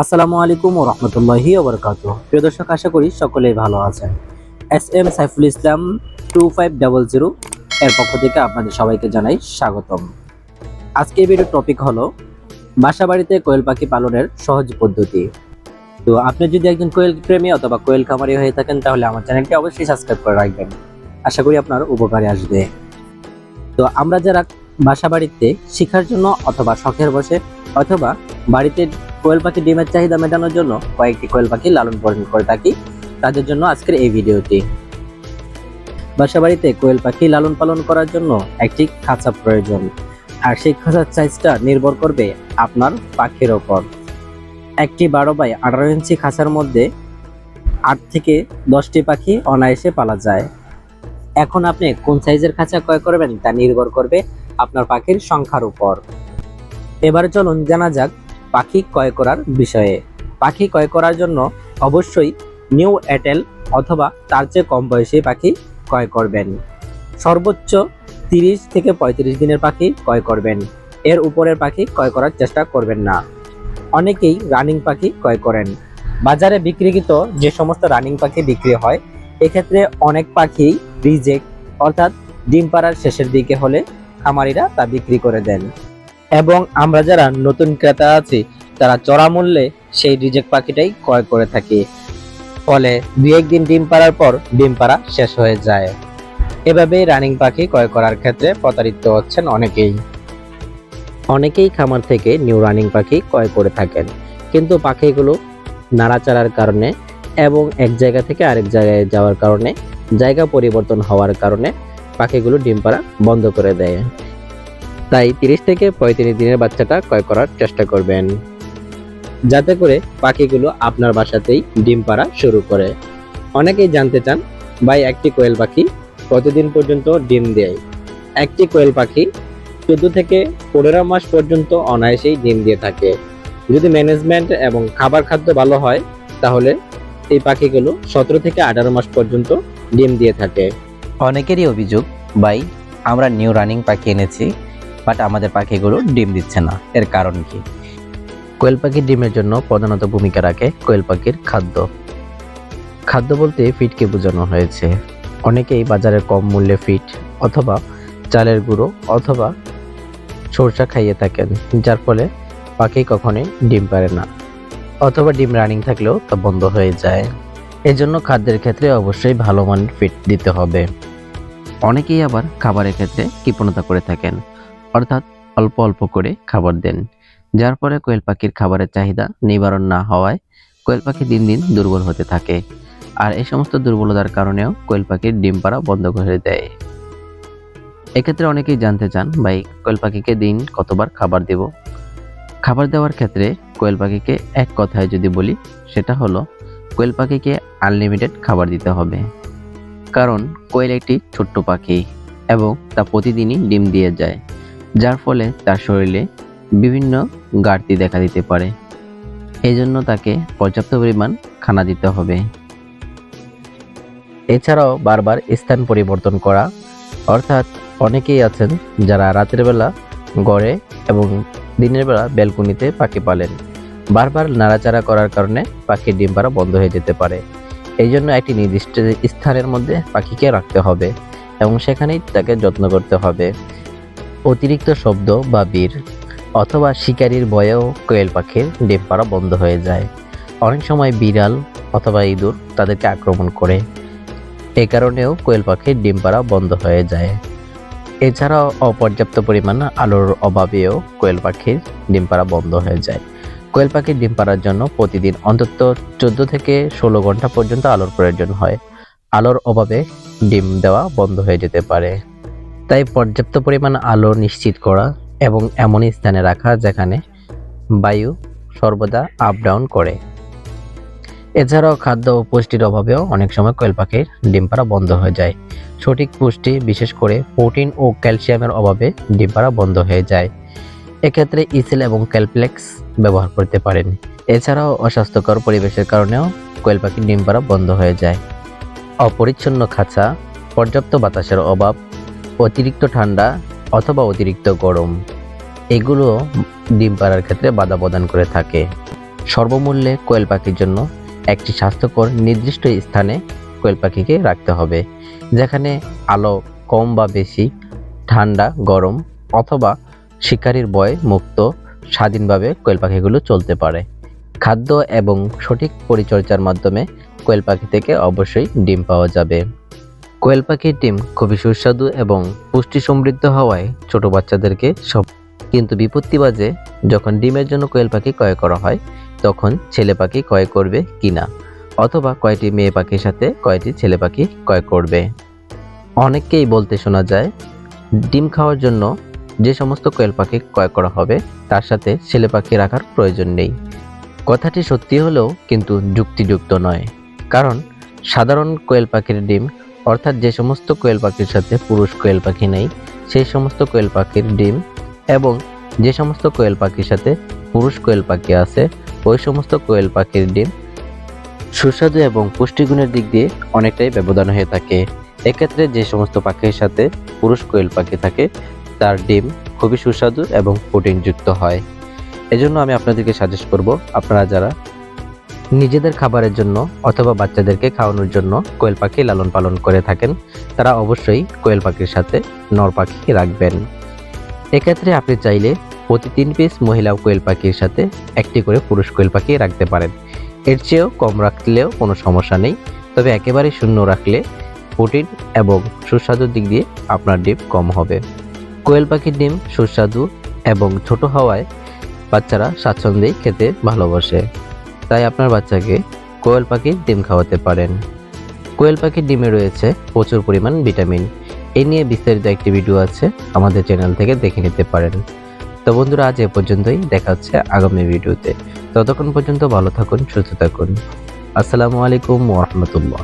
আসসালামু আলাইকুম রহমতুল্লাহি ওবরকাত প্রিয় দর্শক, আশা করি সকলেই ভালো আছেন। S M Saiful Islam two five double zero এর পক্ষ থেকে আপনাদের সবাইকে জানাই স্বাগতম। আজকে ভিডিও টপিক হলো বাসা বাড়িতে কোয়েল পাখি পালনের সহজ পদ্ধতি। তো আপনি যদি একজন কোয়েল প্রেমী অথবা কোয়েল খামারি হয়ে থাকেন, তাহলে আমার চ্যানেলটি অবশ্যই সাবস্ক্রাইব করে রাখবেন। আশা করি আপনার উপকারে আসবে। তো আমরা যারা বাসা বাড়িতে শেখার জন্য অথবা শখের বসে অথবা বাড়িতে কোয়েল পাখি ডিমের চাহিদা মেটানোর জন্য কয়েকটি কোয়েল পাখি লালন পালন করে থাকি। তাদের জন্য আজকের এই ভিডিওটি। বাসা বাড়িতে কোয়েল পাখি লালন পালন করার জন্য একটি খাঁচা প্রয়োজন। আর সেই খাঁচার সাইজটা নির্ভর করবে আপনার পাখির ওপর। একটি বারো বাই আঠারো ইঞ্চি খাঁচার মধ্যে আট থেকে দশটি পাখি অনায়াসে পালা যায়। এখন আপনি কোন সাইজের খাঁচা ক্রয় করবেন তা নির্ভর করবে আপনার পাখির সংখ্যার উপর। এবার চলুন জানা যাক পাখি ক্রয় করার বিষয়ে। পাখি ক্রয় করার জন্য অবশ্যই নিউ এয়ারটেল অথবা তার চেয়ে কম বয়সী পাখি ক্রয় করবেন। সর্বোচ্চ তিরিশ থেকে পঁয়ত্রিশ দিনের পাখি ক্রয় করবেন। এর উপরের পাখি ক্রয় করার চেষ্টা করবেন না। অনেকেই রানিং পাখি ক্রয় করেন। বাজারে বিক্রিকৃত যে সমস্ত রানিং পাখি বিক্রি হয়, এক্ষেত্রে অনেক পাখি রিজেক্ট অর্থাৎ ডিম পাড়ার শেষের দিকে হলে খামারিরা তা বিক্রি করে দেন। এবং আমরা যারা নতুন ক্রেতা আছি, তারা চড়া মূল্যে সেই রিজেক্ট পাখিটাই ক্রয় করে থাকি। ফলে দুই একদিন ডিম পাড়ার পর ডিম পাড়া শেষ হয়ে যায়। এভাবেই রানিং পাখি ক্রয় করার ক্ষেত্রে প্রতারিত হচ্ছেন অনেকেই। অনেকেই খামার থেকে নিউ রানিং পাখি ক্রয় করে থাকেন। কিন্তু পাখিগুলো নাড়াচাড়ার কারণে এবং এক জায়গা থেকে আরেক জায়গায় যাওয়ার কারণে, জায়গা পরিবর্তন হওয়ার কারণে পাখিগুলো ডিম পাড়া বন্ধ করে দেয়। তাই তিরিশ থেকে পঁয়ত্রিশ দিনের বাচ্চাটা ক্রয় করার চেষ্টা করবেন। যাতে করে পাখিগুলো আপনার বাসাতেই ডিম পাড়া শুরু করে। অনেকেই জানতে চান, ভাই, একটি কোয়েল পাখি কতদিন পর্যন্ত ডিম দেয়? একটি কোয়েল পাখি চোদ্দ থেকে পনেরো মাস পর্যন্ত অনায়াসেই ডিম দিয়ে থাকে। যদি ম্যানেজমেন্ট এবং খাবার খাদ্য ভালো হয়, তাহলে এই পাখিগুলো সতেরো থেকে আঠারো মাস পর্যন্ত ডিম দিয়ে থাকে। অনেকেরই অভিযোগ, ভাই, আমরা নিউ রানিং পাখি এনেছি বাট আমাদের পাখিগুলো ডিম দিচ্ছে না। এর কারণ কি? কোয়েল পাখির ডিমের জন্য প্রধানত ভূমিকা রাখে কোয়েল পাখির খাদ্য। খাদ্য বলতে ফিটকে বোঝানো হয়েছে। অনেকেই বাজারে কম মূল্যে ফিট অথবা চালের গুঁড়ো অথবা সরষা খাইয়ে থাকেন, যার ফলে পাখি কখনোই ডিম পারে না অথবা ডিম রানিং থাকলেও তা বন্ধ হয়ে যায়। এজন্য খাদ্যের ক্ষেত্রে অবশ্যই ভালো মানের ফিট দিতে হবে। অনেকেই আবার খাবারের ক্ষেত্রে কৃপণতা করে থাকেন। অর্থাৎ অল্প অল্প করে খাবার দেন। যার ফলে কোয়েল পাখির খাবারের চাহিদা নিবারণ না হওয়ায় কোয়েল পাখি দিন দিন দুর্বল হতে থাকে। আর এই সমস্ত দুর্বলতার কারণেও কোয়েল পাখির ডিম পাড়া বন্ধ করে দেয়। এক্ষেত্রে অনেকেই জানতে চান, ভাই, কোয়েল পাখিকে দিন কতবার খাবার দেব? খাবার দেওয়ার ক্ষেত্রে কোয়েল পাখিকে এক কথায় যদি বলি, সেটা হলো কোয়েল পাখিকে আনলিমিটেড খাবার দিতে হবে। কারণ কোয়েল একটি ছোট্ট পাখি এবং তা প্রতিদিনই ডিম দিয়ে যায়। যার ফলে তার শরীরে বিভিন্ন ঘাটতি দেখা দিতে পারে। এই জন্য তাকে পর্যাপ্ত পরিমাণ খানা দিতে হবে। এছাড়াও বারবার স্থান পরিবর্তন করা, অর্থাৎ অনেকেই আছেন যারা রাতের বেলা গড়ে এবং দিনের বেলা ব্যালকনিতে পাখি পালেন। বারবার নাড়াচাড়া করার কারণে পাখির ডিম পাড়া বন্ধ হয়ে যেতে পারে। এই জন্য একটি নির্দিষ্ট স্থানের মধ্যে পাখিকে রাখতে হবে এবং সেখানেই তাকে যত্ন করতে হবে। অতিরিক্ত শব্দ বা বীর অথবা শিকারির ভয়েও কোয়েল পাখির ডিম পাড়া বন্ধ হয়ে যায়। অনেক সময় বিড়াল অথবা ইঁদুর তাদেরকে আক্রমণ করে। এ কারণেও কোয়েল পাখির ডিম পাড়া বন্ধ হয়ে যায়। এছাড়াও অপর্যাপ্ত পরিমাণ আলোর অভাবেও কোয়েল পাখির ডিম পাড়া বন্ধ হয়ে যায়। কোয়েল পাখির ডিম পাড়ার জন্য প্রতিদিন অন্তত চোদ্দ থেকে ষোলো ঘণ্টা পর্যন্ত আলোর প্রয়োজন হয়। আলোর অভাবে ডিম দেওয়া বন্ধ হয়ে যেতে পারে। তাই পর্যাপ্ত পরিমাণ আলো নিশ্চিত করা এবং এমন স্থানে রাখা যেখানে বায়ু সর্বদা আপ ডাউন করে। এছাড়াও খাদ্য ও পুষ্টির অভাবেও অনেক সময় কোয়েল পাখির ডিম পাড়া বন্ধ হয়ে যায়। সঠিক পুষ্টি, বিশেষ করে প্রোটিন ও ক্যালসিয়ামের অভাবে ডিম পাড়া বন্ধ হয়ে যায়। এক্ষেত্রে ইসেল এবং ক্যালপ্লেক্স ব্যবহার করতে পারেন। এছাড়াও অস্বাস্থ্যকর পরিবেশের কারণেও কোয়েল পাখির ডিম পাড়া বন্ধ হয়ে যায়। অপরিচ্ছন্ন খাঁচা, পর্যাপ্ত বাতাসের অভাব অতিরিক্ত ঠান্ডা অথবা অতিরিক্ত গরম। এগুলো ডিম পাড়ার ক্ষেত্রে বাধা প্রদান করে থাকে। সর্বমূল্যে কোয়েল পাখির জন্য একটি স্বাস্থ্যকর নির্দিষ্ট স্থানে কোয়েল পাখিকে রাখতে হবে, যেখানে আলো কম বা বেশি, ঠান্ডা, গরম অথবা শিকারীর বয় মুক্ত, স্বাধীনভাবে কোয়েল পাখিগুলো চলতে পারে। খাদ্য এবং সঠিক পরিচর্যার মাধ্যমে কোয়েল পাখি থেকে অবশ্যই ডিম পাওয়া যাবে। কোয়েল পাখির ডিম খুবই সুস্বাদু এবং পুষ্টি সমৃদ্ধ হওয়ায় ছোট বাচ্চাদেরকে সব কিন্তু বিপত্তি বাজে যখন ডিমের জন্য কোয়েল পাখি ক্রয় করা হয়, তখন ছেলে পাখি ক্রয় করবে কি না? অথবা কয়টি মেয়ে পাখির সাথে কয়টি ছেলে পাখি ক্রয় করবে? অনেককেই বলতে শোনা যায়, ডিম খাওয়ার জন্য যে সমস্ত কোয়েল পাখি ক্রয় করা হবে, তার সাথে ছেলে পাখি রাখার প্রয়োজন নেই। কথাটি সত্যি হলেও কিন্তু যুক্তিযুক্ত নয়। কারণ সাধারণ কোয়েল পাখির ডিম অর্থাৎ যে সমস্ত কোয়েল পাখির সাথে পুরুষ কোয়েল পাখি নেই, সেই সমস্ত কোয়েল পাখির ডিম এবং যে সমস্ত কোয়েল পাখির সাথে পুরুষ কোয়েল পাখি আছে, ওই সমস্ত কোয়েল পাখির ডিম সুস্বাদু এবং পুষ্টিগুণের দিক দিয়ে অনেকটাই ব্যবধান হয়ে থাকে। এক্ষেত্রে যে সমস্ত পাখির সাথে পুরুষ কোয়েল পাখি থাকে, তার ডিম খুবই সুস্বাদু এবং প্রোটিনযুক্ত হয়। এজন্য আমি আপনাদেরকে সাজেস্ট করব, আপনারা যারা নিজেদের খাবারের জন্য অথবা বাচ্চাদেরকে খাওয়ানোর জন্য কোয়েল পাখি লালন পালন করে থাকেন। তারা অবশ্যই কোয়েল পাখির সাথে নর পাখি রাখবেন। এক্ষেত্রে আপনি চাইলে প্রতি তিন পিস মহিলা কোয়েল পাখির সাথে একটি করে পুরুষ কোয়েল পাখি রাখতে পারেন। এর চেয়েও কম রাখলেও কোনো সমস্যা নেই। তবে একেবারে শূন্য রাখলে প্রোটিন এবং সুস্বাদুর দিক দিয়ে আপনার ডিম কম হবে। কোয়েল পাখির ডিম সুস্বাদু এবং ছোট হওয়ায় বাচ্চারা স্বাচ্ছন্দ্যেই খেতে ভালোবাসে। তাই আপনার বাচ্চাকে কোয়েল পাখির ডিম খাওয়াতে পারেন। কোয়েল পাখির ডিমে রয়েছে প্রচুর পরিমাণ ভিটামিন। এ নিয়ে বিস্তারিত একটি ভিডিও আছে, আমাদের চ্যানেল থেকে দেখে নিতে পারেন। তো বন্ধুরা, আজ এ পর্যন্তই। দেখা হচ্ছে আগামী ভিডিওতে। ততক্ষণ পর্যন্ত ভালো থাকুন, সুস্থ থাকুন। আসসালামু আলাইকুম ওরহমতুল্লাহ